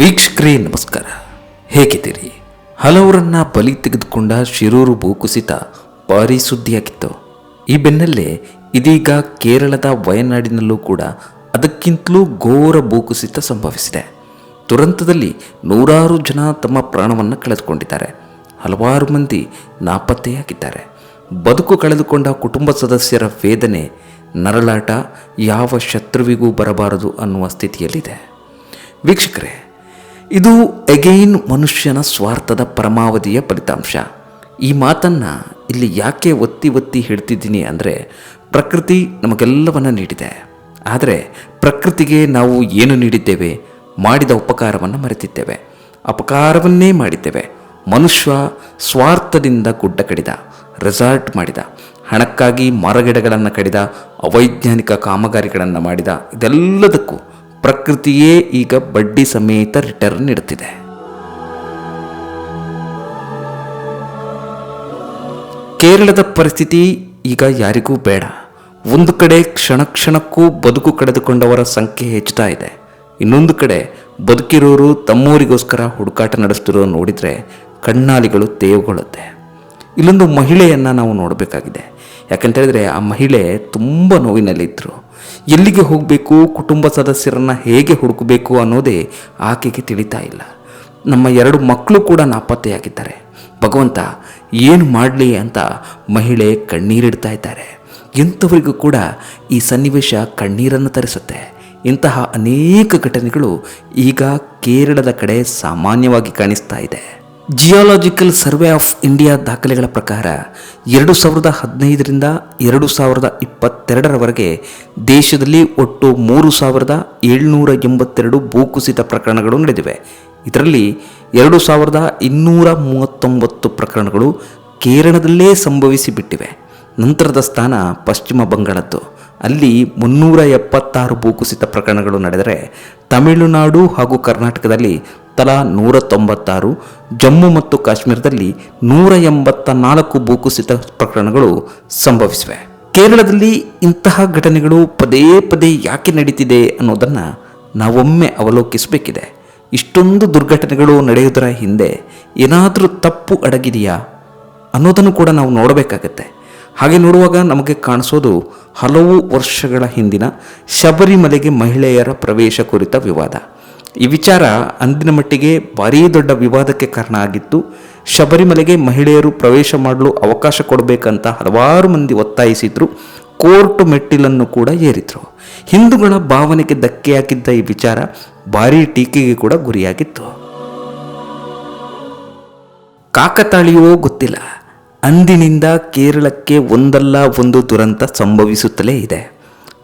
ವೀಕ್ಷಕರೇ, ನಮಸ್ಕಾರ. ಹೇಗಿದ್ದೀರಿ? ಹಲವರನ್ನ ಬಲಿ ತೆಗೆದುಕೊಂಡ ಶಿರೂರು ಭೂಕುಸಿತ ಭಾರಿ ಸುದ್ದಿಯಾಗಿತ್ತು ಈ ಬೆನ್ನಲ್ಲೇ ಇದೀಗ ಕೇರಳದ ವಯನಾಡಿನಲ್ಲೂ ಕೂಡ ಅದಕ್ಕಿಂತಲೂ ಘೋರ ಭೂಕುಸಿತ ಸಂಭವಿಸಿದೆ. ದುರಂತದಲ್ಲಿ ನೂರಾರು ಜನ ತಮ್ಮ ಪ್ರಾಣವನ್ನು ಕಳೆದುಕೊಂಡಿದ್ದಾರೆ. ಹಲವಾರು ಮಂದಿ ನಾಪತ್ತೆಯಾಗಿದ್ದಾರೆ. ಬದುಕು ಕಳೆದುಕೊಂಡ ಕುಟುಂಬ ಸದಸ್ಯರ ವೇದನೆ ನರಳಾಟ ಯಾವ ಶತ್ರುವಿಗೂ ಬರಬಾರದು ಅನ್ನುವ ಸ್ಥಿತಿಯಲ್ಲಿದೆ. ವೀಕ್ಷಕರೇ, ಇದು ಎಗೈನ್ ಮನುಷ್ಯನ ಸ್ವಾರ್ಥದ ಪರಮಾವಧಿಯ ಫಲಿತಾಂಶ. ಈ ಮಾತನ್ನು ಇಲ್ಲಿ ಯಾಕೆ ಒತ್ತಿ ಒತ್ತಿ ಹೇಳ್ತಿದ್ದೀನಿ ಅಂದರೆ, ಪ್ರಕೃತಿ ನಮಗೆಲ್ಲವನ್ನು ನೀಡಿದೆ. ಆದರೆ, ಪ್ರಕೃತಿಗೆ ನಾವು ಏನು ನೀಡಿದ್ದೇವೆ? ಮಾಡಿದ ಉಪಕಾರವನ್ನು ಮರೆತಿದ್ದೇವೆ. ಅಪಕಾರವನ್ನೇ ಮಾಡಿದ್ದೇವೆ. ಮನುಷ್ಯ ಸ್ವಾರ್ಥದಿಂದ ಗುಡ್ಡ ಕಡಿದ. ರೆಸಾರ್ಟ್ ಮಾಡಿದ. ಹಣಕ್ಕಾಗಿ ಮರಗಿಡಗಳನ್ನು ಕಡಿದ, ಅವೈಜ್ಞಾನಿಕ ಕಾಮಗಾರಿಗಳನ್ನು ಮಾಡಿದ. ಇದೆಲ್ಲದಕ್ಕೂ ಪ್ರಕೃತಿಯೇ ಈಗ ಬಡ್ಡಿ ಸಮೇತ ರಿಟರ್ನ್ ನೀಡುತ್ತಿದೆ. ಕೇರಳದ ಪರಿಸ್ಥಿತಿ ಈಗ ಯಾರಿಗೂ ಬೇಡ. ಒಂದು ಕಡೆ ಕ್ಷಣ ಕ್ಷಣಕ್ಕೂ ಬದುಕು ಕಳೆದುಕೊಂಡವರ ಸಂಖ್ಯೆ ಹೆಚ್ಚುತ್ತಾ ಇದೆ. ಇನ್ನೊಂದು ಕಡೆ ಬದುಕಿರೋರು ತಮ್ಮೂರಿಗೋಸ್ಕರ ಹುಡುಕಾಟ ನಡೆಸ್ತಿರೋ ನೋಡಿದರೆ ಕಣ್ಣಾಲಿಗಳು ತೇವುಗೊಳ್ಳುತ್ತೆ. ಇಲ್ಲೊಂದು ಮಹಿಳೆಯನ್ನು ನಾವು ನೋಡಬೇಕಾಗಿದೆ. ಯಾಕಂತ ಹೇಳಿದ್ರೆ ಆ ಮಹಿಳೆ ತುಂಬ ನೋವಿನಲ್ಲಿದ್ದರು ಎಲ್ಲಿಗೆ ಹೋಗಬೇಕು, ಕುಟುಂಬ ಸದಸ್ಯರನ್ನು ಹೇಗೆ ಹುಡುಕಬೇಕು ಅನ್ನೋದೇ ಆಕೆಗೆ ತಿಳಿತಾ ಇಲ್ಲ. ನಮ್ಮ ಎರಡು ಮಕ್ಕಳು ಕೂಡ ನಾಪತ್ತೆಯಾಗಿದ್ದಾರೆ. ಭಗವಂತ ಏನು ಮಾಡಲಿ ಅಂತ ಮಹಿಳೆ ಕಣ್ಣೀರಿಡ್ತಾ ಇದ್ದಾರೆ. ಎಂಥವರಿಗೂ ಕೂಡ ಈ ಸನ್ನಿವೇಶ ಕಣ್ಣೀರನ್ನು ತರಿಸುತ್ತೆ. ಇಂತಹ ಅನೇಕ ಘಟನೆಗಳು ಈಗ ಕೇರಳದ ಕಡೆ ಸಾಮಾನ್ಯವಾಗಿ ಕಾಣಿಸ್ತಾ ಇದೆ. ಜಿಯಾಲಜಿಕಲ್ ಸರ್ವೆ ಆಫ್ ಇಂಡಿಯಾ ದಾಖಲೆಗಳ ಪ್ರಕಾರ ಎರಡು ಸಾವಿರದ ಹದಿನೈದರಿಂದ ಎರಡು ಸಾವಿರದ ಇಪ್ಪತ್ತೆರಡರವರೆಗೆ ದೇಶದಲ್ಲಿ ಒಟ್ಟು ಮೂರು ಸಾವಿರದ ಏಳ್ನೂರ ಎಂಬತ್ತೆರಡು ಭೂಕುಸಿತ ಪ್ರಕರಣಗಳು ನಡೆದಿವೆ. ಇದರಲ್ಲಿ ಎರಡು ಸಾವಿರದ ಇನ್ನೂರ ಮೂವತ್ತೊಂಬತ್ತು ಪ್ರಕರಣಗಳು ಕೇರಳದಲ್ಲೇ ಸಂಭವಿಸಿ ಬಿಟ್ಟಿವೆ ನಂತರದ ಸ್ಥಾನ ಪಶ್ಚಿಮ ಬಂಗಾಳದ್ದು. ಅಲ್ಲಿ ಮುನ್ನೂರ ಎಪ್ಪತ್ತಾರು ಭೂಕುಸಿತ ಪ್ರಕರಣಗಳು ನಡೆದರೆ ತಮಿಳುನಾಡು ಹಾಗೂ ಕರ್ನಾಟಕದಲ್ಲಿ ತಲಾ ನೂರ ತೊಂಬತ್ತಾರು ಜಮ್ಮು ಮತ್ತು ಕಾಶ್ಮೀರದಲ್ಲಿ ನೂರ ಎಂಬತ್ತ ನಾಲ್ಕು ಭೂಕುಸಿತ ಪ್ರಕರಣಗಳು ಸಂಭವಿಸಿವೆ. ಕೇರಳದಲ್ಲಿ ಇಂತಹ ಘಟನೆಗಳು ಪದೇ ಪದೇ ಯಾಕೆ ನಡೀತಿದೆ ಅನ್ನೋದನ್ನು ನಾವೊಮ್ಮೆ ಅವಲೋಕಿಸಬೇಕಿದೆ. ಇಷ್ಟೊಂದು ದುರ್ಘಟನೆಗಳು ನಡೆಯುವುದರ ಹಿಂದೆ ಏನಾದರೂ ತಪ್ಪು ಅಡಗಿದೆಯಾ ಅನ್ನೋದನ್ನು ಕೂಡ ನಾವು ನೋಡಬೇಕಾಗತ್ತೆ. ಹಾಗೆ ನೋಡುವಾಗ ನಮಗೆ ಕಾಣಿಸೋದು ಹಲವು ವರ್ಷಗಳ ಹಿಂದಿನ ಶಬರಿಮಲೆಗೆ ಮಹಿಳೆಯರ ಪ್ರವೇಶ ಕುರಿತ ವಿವಾದ. ಈ ವಿಚಾರ ಅಂದಿನ ಮಟ್ಟಿಗೆ ಭಾರೀ ದೊಡ್ಡ ವಿವಾದಕ್ಕೆ ಕಾರಣ ಆಗಿತ್ತು. ಶಬರಿಮಲೆಗೆ ಮಹಿಳೆಯರು ಪ್ರವೇಶ ಮಾಡಲು ಅವಕಾಶ ಕೊಡಬೇಕಂತ ಹಲವಾರು ಮಂದಿ ಒತ್ತಾಯಿಸಿದ್ರು. ಕೋರ್ಟ್ ಮೆಟ್ಟಿಲನ್ನು ಕೂಡ ಏರಿದ್ರು. ಹಿಂದೂಗಳ ಭಾವನೆಗೆ ಧಕ್ಕೆಯಾಗಿದ್ದ ಈ ವಿಚಾರ ಭಾರೀ ಟೀಕೆಗೆ ಕೂಡ ಗುರಿಯಾಗಿತ್ತು. ಕಾಕತಾಳಿಯೋ ಗೊತ್ತಿಲ್ಲ. ಅಂದಿನಿಂದ ಕೇರಳಕ್ಕೆ ಒಂದಲ್ಲ ಒಂದು ದುರಂತ ಸಂಭವಿಸುತ್ತಲೇ ಇದೆ.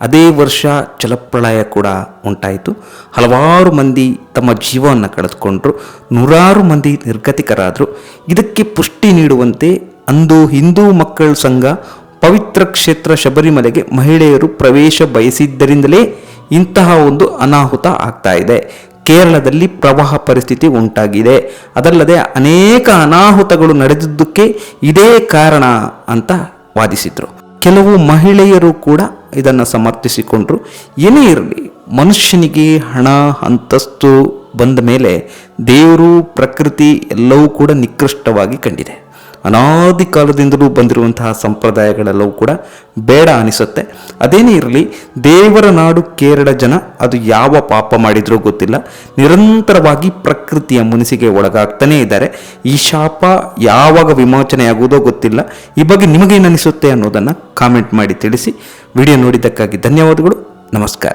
ಅದೇ ವರ್ಷ ಜಲಪ್ರಳಯ ಕೂಡ ಉಂಟಾಯಿತು. ಹಲವಾರು ಮಂದಿ ತಮ್ಮ ಜೀವವನ್ನು ಕಳೆದುಕೊಂಡರು. ನೂರಾರು ಮಂದಿ ನಿರ್ಗತಿಕರಾದರು. ಇದಕ್ಕೆ ಪುಷ್ಟಿ ನೀಡುವಂತೆ ಅಂದು ಹಿಂದೂ ಮಕ್ಕಳ ಸಂಘ ಪವಿತ್ರ ಕ್ಷೇತ್ರ ಶಬರಿಮಲೆಗೆ ಮಹಿಳೆಯರು ಪ್ರವೇಶ ಬಯಸಿದ್ದರಿಂದಲೇ ಇಂತಹ ಒಂದು ಅನಾಹುತ ಆಗ್ತಾ ಇದೆ. ಕೇರಳದಲ್ಲಿ ಪ್ರವಾಹ ಪರಿಸ್ಥಿತಿ ಉಂಟಾಗಿದೆ. ಅದಲ್ಲದೆ ಅನೇಕ ಅನಾಹುತಗಳು ನಡೆದಿದ್ದಕ್ಕೆ ಇದೇ ಕಾರಣ ಅಂತ ವಾದಿಸಿದರು. ಕೆಲವು ಮಹಿಳೆಯರು ಕೂಡ ಇದನ್ನು ಸಮರ್ಥಿಸಿಕೊಂಡ್ರು. ಏನೇ ಇರಲಿ, ಮನುಷ್ಯನಿಗೆ ಹಣ, ಅಂತಸ್ತು ಬಂದ ಮೇಲೆ ದೇವರು, ಪ್ರಕೃತಿ ಎಲ್ಲವೂ ಕೂಡ ನಿಕೃಷ್ಟವಾಗಿ ಕಂಡಿದೆ. ಅನಾದಿ ಕಾಲದಿಂದಲೂ ಬಂದಿರುವಂತಹ ಸಂಪ್ರದಾಯಗಳೆಲ್ಲವೂ ಕೂಡ ಬೇಡ ಅನಿಸುತ್ತೆ. ಅದೇನೇ ಇರಲಿ, ದೇವರ ನಾಡು ಕೇರಳ ಜನ, ಅದು ಯಾವ ಪಾಪ ಮಾಡಿದರೂ ಗೊತ್ತಿಲ್ಲ. ನಿರಂತರವಾಗಿ ಪ್ರಕೃತಿಯ ಮುನಿಸಿಗೆ ಒಳಗಾಗ್ತಾನೇ ಇದ್ದಾರೆ. ಈ ಶಾಪ ಯಾವಾಗ ವಿಮೋಚನೆಯಾಗುವುದೋ ಗೊತ್ತಿಲ್ಲ. ಈ ಬಗ್ಗೆ ನಿಮಗೇನು ಅನಿಸುತ್ತೆ ಅನ್ನೋದನ್ನು ಕಾಮೆಂಟ್ ಮಾಡಿ ತಿಳಿಸಿ. ವಿಡಿಯೋ ನೋಡಿದ್ದಕ್ಕಾಗಿ ಧನ್ಯವಾದಗಳು. ನಮಸ್ಕಾರ.